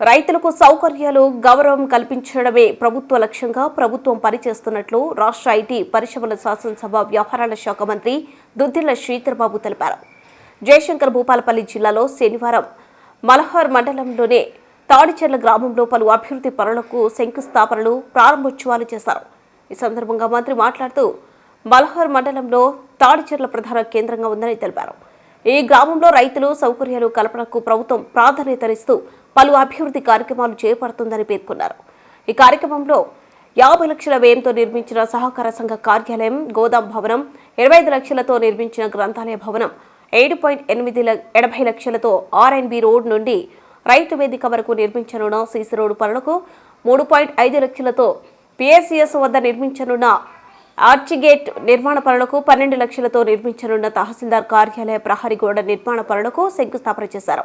రైతులకు సౌకర్యాలు గౌరవం కల్పించడమే ప్రభుత్వ లక్ష్యంగా ప్రభుత్వం పనిచేస్తున్నట్లు రాష్ట్ర ఐటీ పరిశ్రమల శాసనసభ వ్యవహారాల శాఖ మంత్రి దుద్దిల్ల శ్రీధర్బాబు తెలిపారు. జయశంకర్ భూపాలపల్లి జిల్లాలో శనివారం మలహార్ మండలంలోనే తాడిచెర్ల గ్రామంలో పలు అభివృద్ధి పనులకు శంకుస్థాపనలు ప్రారంభోత్సవాలు చేశారు. ఈ సందర్భంగా మంత్రి మాట్లాడుతూ మలహార్ మండలంలో తాడిచెర్ల ప్రధాన కేంద్రంగా ఉందని తెలిపారు. ఈ గ్రామంలో రైతులు సౌకర్యాలు కల్పనకు ప్రభుత్వం ప్రాధాన్యతనిస్తూ పలు అభివృద్ధి కార్యక్రమాలు చేపడుతుందని పేర్కొన్నారు. ఈ కార్యక్రమంలో యాభై లక్షల వ్యయంతో నిర్మించిన సహకార సంఘ కార్యాలయం గోదాం భవనం ఇరవై ఐదు లక్షలతో నిర్మించిన గ్రంథాలయ భవనం ఏడు పాయింట్ ఎనిమిది ల- ఎనభై లక్షలతో ఆర్ఎన్బి రోడ్ నుండి రైతు వేదిక వరకు నిర్మించనున్న సీసీ రోడ్డు పనులకు మూడు పాయింట్ ఐదు లక్షలతో పిఎస్సిఎస్ వద్ద నిర్మించనున్న ఆర్చిగేట్ నిర్మాణ పనులకు పన్నెండు లక్షలతో నిర్మించనున్న తహసీల్దార్ కార్యాలయ ప్రహరీ గోడ నిర్మాణ పనులకు శంకుస్థాపన చేశారు.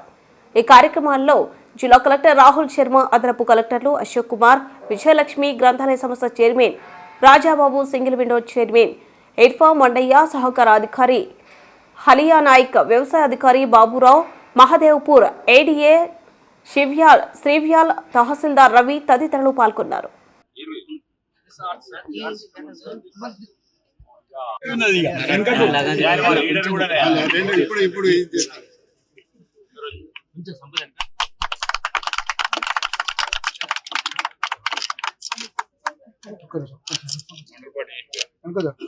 ఈ కార్యక్రమాల్లో జిల్లా కలెక్టర్ రాహుల్ శర్మ అదనపు కలెక్టర్లు అశోక్ కుమార్ విజయలక్ష్మి గ్రంథాలయ సంస్థ chairman Rajababu single window chairman Irfa Mandayya సహకార అధికారి హలియా నాయక్ వ్యవసాయ అధికారి బాబురావు మహదేవ్పూర్ ఏడీఏ శివ్యాల్ శ్రీవ్యాల్ తహసీల్దార్ రవి తదితరులు పాల్గొన్నారు. ఇప్పుడు ఇప్పుడు ఇది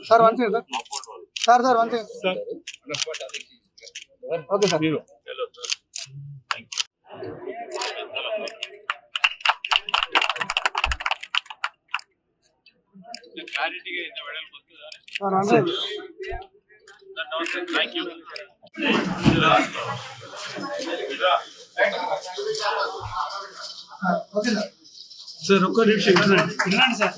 sir one second sir sir sir one second okay sir sir one second okay sir sir ఒక్క నిమిషం వినండి వినండి సార్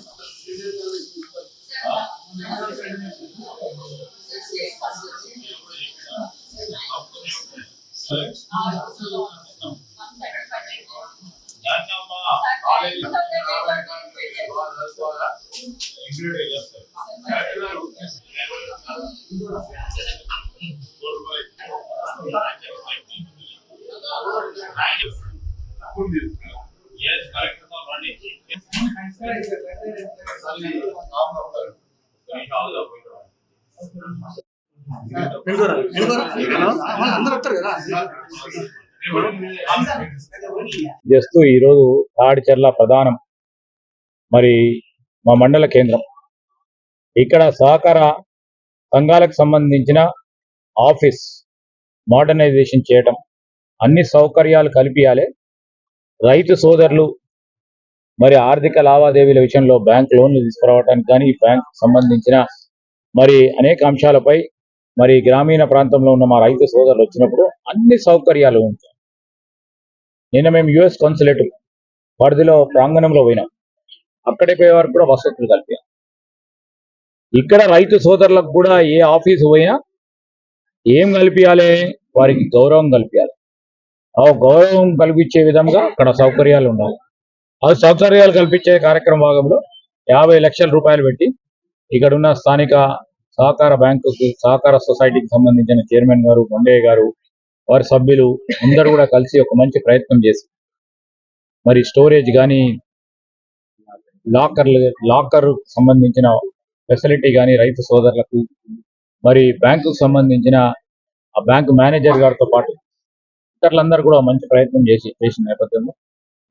జస్ట్ ఈరోజు తాడిచెర్ల ప్రధానం. మరి మా మండల కేంద్రం. ఇక్కడ సహకార సంఘాలకు సంబంధించిన ఆఫీస్ మోడర్నైజేషన్ చేయటం అన్ని సౌకర్యాలు కల్పించాలి రైతు సోదరులు మరి ఆర్థిక లావాదేవీల విషయంలో బ్యాంక్ లోన్లు తీసుకురావడానికి కానీ బ్యాంక్ సంబంధించిన మరి అనేక అంశాలపై మరి గ్రామీణ ప్రాంతంలో ఉన్న మా రైతు సోదరులు వచ్చినప్పుడు అన్ని సౌకర్యాలు ఉంటాయి. నిన్న మేము యుఎస్ కాన్సులేట్ పరిధిలో ప్రాంగణంలో పోయినాం. అక్కడే పోయే వరకు కూడా వసతులు కల్పాం ఇక్కడ రైతు సోదరులకు కూడా ఏ ఆఫీసు పోయినా ఏం కల్పించాలి వారికి గౌరవం కల్పించాలి ఆ గౌరవం కల్పించే విధంగా అక్కడ సౌకర్యాలు ఉండాలి. ఆ సౌకర్యాలు కల్పించే కార్యక్రమ భాగంలో యాభై లక్షల రూపాయలు పెట్టి ఇక్కడ ఉన్న స్థానిక సహకార బ్యాంకుకి సహకార సొసైటీకి సంబంధించిన చైర్మన్ గారు కొండయ్య గారు వారి సభ్యులు అందరూ కూడా కలిసి ఒక మంచి ప్రయత్నం చేసి మరి స్టోరేజ్ కానీ లాకర్లు లాకర్ సంబంధించిన ఫెసిలిటీ కానీ రైతు సోదరులకు మరి బ్యాంకుకు సంబంధించిన ఆ బ్యాంకు మేనేజర్ గారితో పాటు ఇతరులందరూ కూడా మంచి ప్రయత్నం చేసి చేసిన నేపథ్యంలో.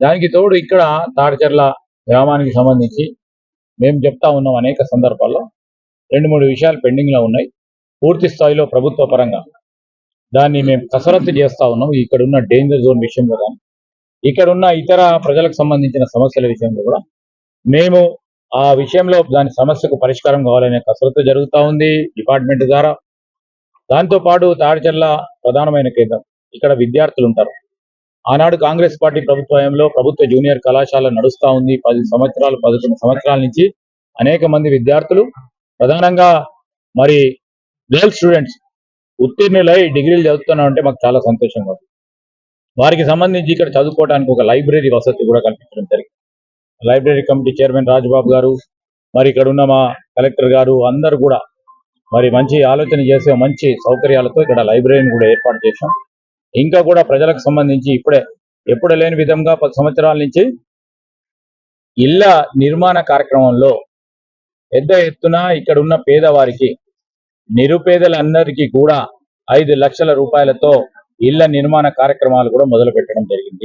దానికి తోడు ఇక్కడ తాడిచెర్ల గ్రామానికి సంబంధించి మేము చెప్తా ఉన్నాం అనేక సందర్భాల్లో. రెండు మూడు విషయాలు పెండింగ్లో ఉన్నాయి. పూర్తి స్థాయిలో ప్రభుత్వ పరంగా దాన్ని మేము కసరత్తు చేస్తా ఉన్నాం. ఇక్కడ ఉన్న డేంజర్ జోన్ విషయంలో కానీ ఇక్కడ ఉన్న ఇతర ప్రజలకు సంబంధించిన సమస్యల విషయంలో కూడా మేము ఆ విషయంలో దాని సమస్యకు పరిష్కారం కావాలనే కసరత్తు జరుగుతూ ఉంది డిపార్ట్మెంట్ ద్వారా. దాంతో పాటు తాడిచెర్ల ప్రధానమైన కేంద్రం. ఇక్కడ విద్యార్థులు ఉంటారు. ఆనాడు కాంగ్రెస్ పార్టీ ప్రభుత్వంలో ప్రభుత్వ జూనియర్ కళాశాల నడుస్తూ ఉంది. పది సంవత్సరాలు పదకొండు సంవత్సరాల నుంచి అనేక మంది విద్యార్థులు ప్రధానంగా మరి గర్ల్ స్టూడెంట్స్ ఉత్తీర్ణులై డిగ్రీలు చదువుతున్నా అంటే మాకు చాలా సంతోషంగా ఉంది. వారికి సంబంధించి ఇక్కడ చదువుకోవడానికి ఒక లైబ్రరీ వసతి కూడా కల్పించడం జరిగింది. లైబ్రరీ కమిటీ చైర్మన్ రాజబాబు గారు మరి ఇక్కడ ఉన్న మా కలెక్టర్ గారు అందరు కూడా మరి మంచి ఆలోచన చేసే మంచి సౌకర్యాలతో ఇక్కడ లైబ్రరీని కూడా ఏర్పాటు చేశాం. ఇంకా కూడా ప్రజలకు సంబంధించి ఇప్పుడే ఎప్పుడు లేని విధంగా పది సంవత్సరాల నుంచి ఇళ్ళ నిర్మాణ కార్యక్రమంలో పెద్ద ఎత్తున ఇక్కడ ఉన్న పేదవారికి నిరుపేదలందరికీ కూడా ఐదు లక్షల రూపాయలతో ఇళ్ళ నిర్మాణ కార్యక్రమాలు కూడా మొదలు పెట్టడం జరిగింది.